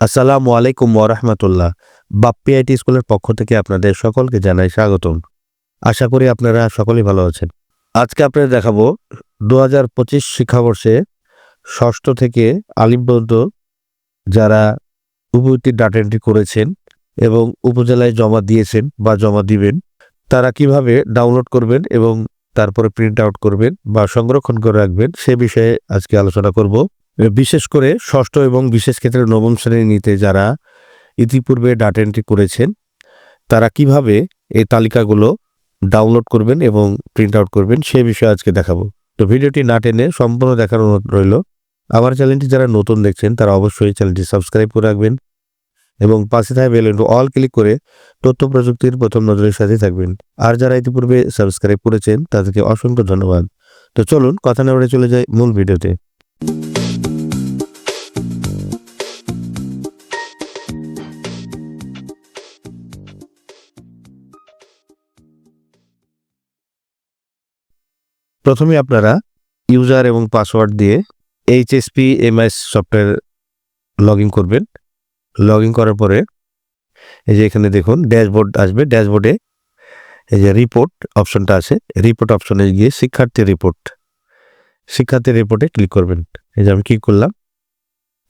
আসসালামু আলাইকুম ওরহমতুল্লাহ বাপ্পি আইটি স্কুলের পক্ষ থেকে আপনাদের সকলকে জানাই স্বাগতম। আশা করি আপনারা সকলেই ভালো আছেন। আজকে আপনারা দেখাবো দু হাজার পঁচিশ শিক্ষাবর্ষে ষষ্ঠ থেকে আলিম পর্যন্ত যারা উপবৃত্তির ডাটা এন্ট্রি করেছেন এবং উপজেলায় জমা দিয়েছেন বা জমা দিবেন, তারা কীভাবে ডাউনলোড করবেন এবং তারপরে প্রিন্ট আউট করবেন বা সংরক্ষণ করে রাখবেন সে বিষয়ে আজকে আলোচনা করব। বিশেষ করে ষষ্ঠ এবং বিশেষ ক্ষেত্রে নবম শ্রেণি নিতে যারা ইতিপূর্বে ডাটা এন্ট্রি করেছেন, তারা কীভাবে এই তালিকাগুলো ডাউনলোড করবেন এবং প্রিন্ট আউট করবেন সে বিষয়ে আজকে দেখাবো। তো ভিডিওটি না টেনে সম্পূর্ণ দেখার অনুরোধ রইল। আমার চ্যানেলটি যারা নতুন দেখছেন, তারা অবশ্যই চ্যানেলটি সাবস্ক্রাইব করে রাখবেন এবং পাশে থাকা বেল অল ক্লিক করে তথ্য প্রযুক্তির প্রথম নজরের সাথে থাকবেন। আর যারা ইতিপূর্বে সাবস্ক্রাইব করেছেন, তাদেরকে অসংখ্য ধন্যবাদ। তো চলুন, কথা না চলে যাই মূল ভিডিওতে। প্রথমে আপনারা ইউজার এবং পাসওয়ার্ড দিয়ে H S P M I S software log in করবেন। লগ ইন করার পরে এই যে এখানে দেখুন, ড্যাশবোর্ড আসবে। ড্যাশবোর্ডে এই যে রিপোর্ট অপশনটা আছে। রিপোর্ট অপশনে গিয়ে শিক্ষার্থী রিপোর্ট শিক্ষার্থী রিপোর্টে ক্লিক করবেন। এই যে আমি ক্লিক করলাম।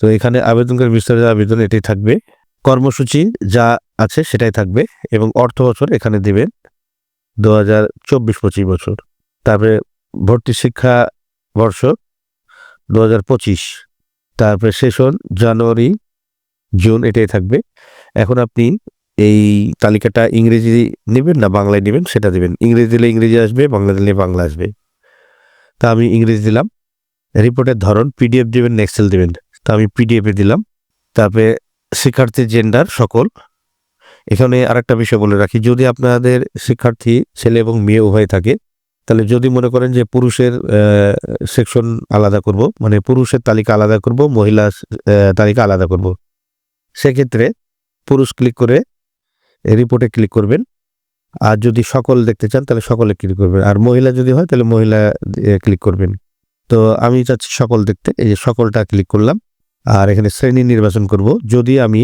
তো এখানে আবেদনকারী বিস্তারিত আবেদন এটাই থাকবে। কর্মসূচি যা আছে সেটাই থাকবে এবং অর্থ বছর এখানে দেবেন দু হাজার চব্বিশ পঁচিশ বছর। তারপরে ভর্তি শিক্ষা বর্ষ দু হাজার পঁচিশ। তারপরে সেশন জানুয়ারি, জুন, এটাই থাকবে। এখন আপনি এই তালিকাটা ইংরেজি নেবেন না বাংলায় নেবেন সেটা দেবেন। ইংরেজি দিলে ইংরেজি আসবে, বাংলা দিলে বাংলা আসবে। তা আমি ইংরেজি দিলাম। রিপোর্টের ধরন, পিডিএফ দেবেন এক্সেল দেবেন। তা আমি পিডিএফে দিলাম। তারপরে শিক্ষার্থীর জেন্ডার সকল। এখানে আরেকটা বিষয় বলে রাখি, যদি আপনাদের শিক্ষার্থী ছেলে এবং মেয়ে উভয় থাকে তাহলে যদি মনে করেন যে পুরুষের সেকশন আলাদা করব মানে পুরুষের তালিকা আলাদা করব, মহিলা তালিকা আলাদা করব। সেক্ষেত্রে পুরুষ ক্লিক করে রিপোর্টে ক্লিক করবেন। আর যদি সকল দেখতে চান, তাহলে সকলে ক্লিক করবেন। আর মহিলা যদি হয়, তাহলে মহিলা ক্লিক করবেন। তো আমি চাচ্ছি সকল দেখতে, এই যে সকলটা ক্লিক করলাম। আর এখানে শ্রেণি নির্বাচন করব। যদি আমি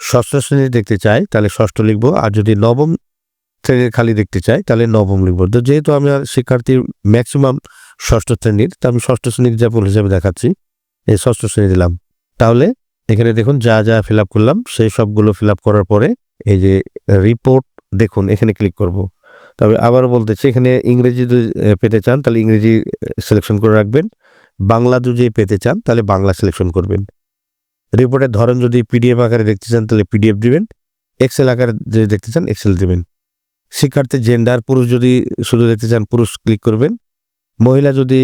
ষষ্ঠ শ্রেণি দেখতে চাই, তাহলে ষষ্ঠ লিখব। আর যদি নবম শ্রেণির খালি দেখতে চাই, তাহলে নবম লিখব তো যেহেতু আমি শিক্ষার্থীর ম্যাক্সিমাম ষষ্ঠ শ্রেণির, তা আমি ষষ্ঠ শ্রেণির এক্সাম্পল হিসেবে দেখাচ্ছি। এই ষষ্ঠ শ্রেণি দিলাম। তাহলে এখানে দেখুন যা যা ফিল করলাম, সেই সবগুলো ফিল করার পরে এই যে রিপোর্ট দেখুন, এখানে ক্লিক করব। তবে আবার বলতেছি, এখানে ইংরেজি যদি পেতে চান, তাহলে ইংরেজি সিলেকশন করে রাখবেন। বাংলা যদি পেতে চান, তাহলে বাংলা সিলেকশন করবেন। রিপোর্টের ধরন যদি পিডিএফ আকারে দেখতে চান, তাহলে পিডিএফ দিবেন। এক্সেল আকারে যদি দেখতে চান এক্সেল দিবেন। শিক্ষার্থীর জেন্ডার পুরুষ যদি শুধু দেখতে চান, পুরুষ ক্লিক করবেন। মহিলা যদি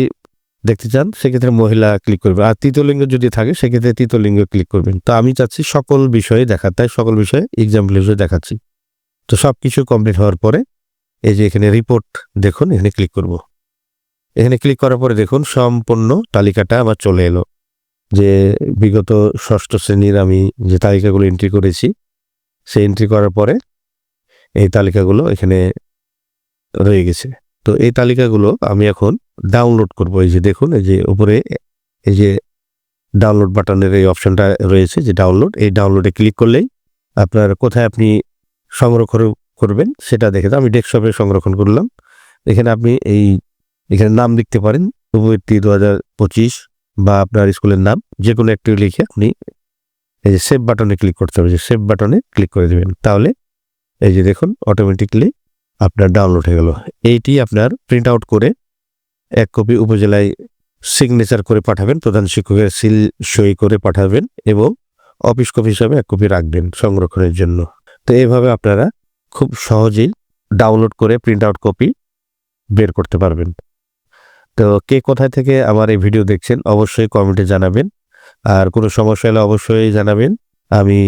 দেখতে চান, সেক্ষেত্রে মহিলা ক্লিক করবেন। আর তৃতীয় লিঙ্গ যদি থাকে, সেক্ষেত্রে তৃতীয় লিঙ্গ ক্লিক করবেন। তো আমি চাচ্ছি সকল বিষয়ে দেখা তাই সকল বিষয়ে এক্সাম্পল হিসেবে দেখাচ্ছি। তো সব কিছু কমপ্লিট হওয়ার পরে, এই যে এখানে রিপোর্ট দেখুন, এখানে ক্লিক করব। এখানে ক্লিক করার পরে দেখুন, সম্পূর্ণ তালিকাটা আমার চলে এলো। যে বিগত ষষ্ঠ শ্রেণির আমি যে তালিকাগুলো এন্ট্রি করেছি, সেই এন্ট্রি করার পরে এই তালিকাগুলো এখানে রয়ে গেছে। তো এই তালিকাগুলো আমি এখন ডাউনলোড করব। এই যে দেখুন, এই যে উপরে, এই যে ডাউনলোড বাটনের এই অপশনটা রয়েছে যে ডাউনলোড এই ডাউনলোডে ক্লিক করলেই আপনার কোথায় আপনি সংরক্ষণ করবেন সেটা দেখে। আমি ডেস্কটপে সংরক্ষণ করলাম। এখানে আপনি এই, এখানে নাম লিখতে পারেন। উপবৃত্তি দু হাজার পঁচিশ বা আপনার স্কুলের নাম। যে কোনো একটি লিখে আপনি এই যে সেভ বাটনে ক্লিক করতে হবে। যে সেভ বাটনে ক্লিক করে দেবেন। তাহলে এই যে দেখুন অটোমেটিকলি আপনার ডাউনলোড হয়ে গেল। এইটি আপনার প্রিন্ট আউট করে এক কপি উপজেলায় সিগনেচার করে পাঠাবেন, প্রধান শিক্ষকের সিল সই করে পাঠাবেন এবং অফিস কপি হিসাবে এক কপি রাখবেন সংরক্ষণের জন্য। তো এইভাবে আপনারা খুব সহজেই ডাউনলোড করে প্রিন্ট আউট কপি বের করতে পারবেন। তো কে কোথায় থেকে আমার এই ভিডিও দেখছেন, অবশ্যই কমেন্টে জানাবেন। আর কোনো সমস্যা হলে অবশ্যই জানাবেন। আমি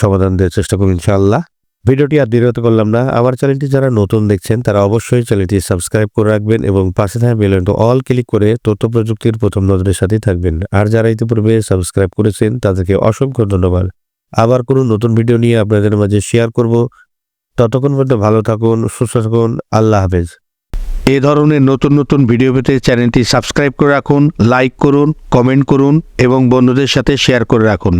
সমাধান দেওয়ার চেষ্টা করব ইনশাআল্লাহ। ভিডিওটি আর দীর্ঘত করলাম না। আমার চ্যানেলটি যারা নতুন দেখছেন, তারা অবশ্যই চ্যানেলটি সাবস্ক্রাইব করে রাখবেন এবং পাশে থাকা বেল অল ক্লিক করে তথ্য প্রযুক্তির প্রথম নজরের সাথেই থাকবেন। আর যারা ইতিপূর্বে সাবস্ক্রাইব করেছেন, তাদেরকে অসংখ্য ধন্যবাদ। আবার কোনো নতুন ভিডিও নিয়ে আপনাদের মাঝে শেয়ার করব। ততক্ষণ পর্যন্ত ভালো থাকুন, সুস্থ থাকুন, আল্লাহ হাফেজ। এ ধরনের নতুন নতুন ভিডিও পেতে চ্যানেলটি সাবস্ক্রাইব করে রাখুন, লাইক করুন, কমেন্ট করুন এবং বন্ধুদের সাথে শেয়ার করে রাখুন।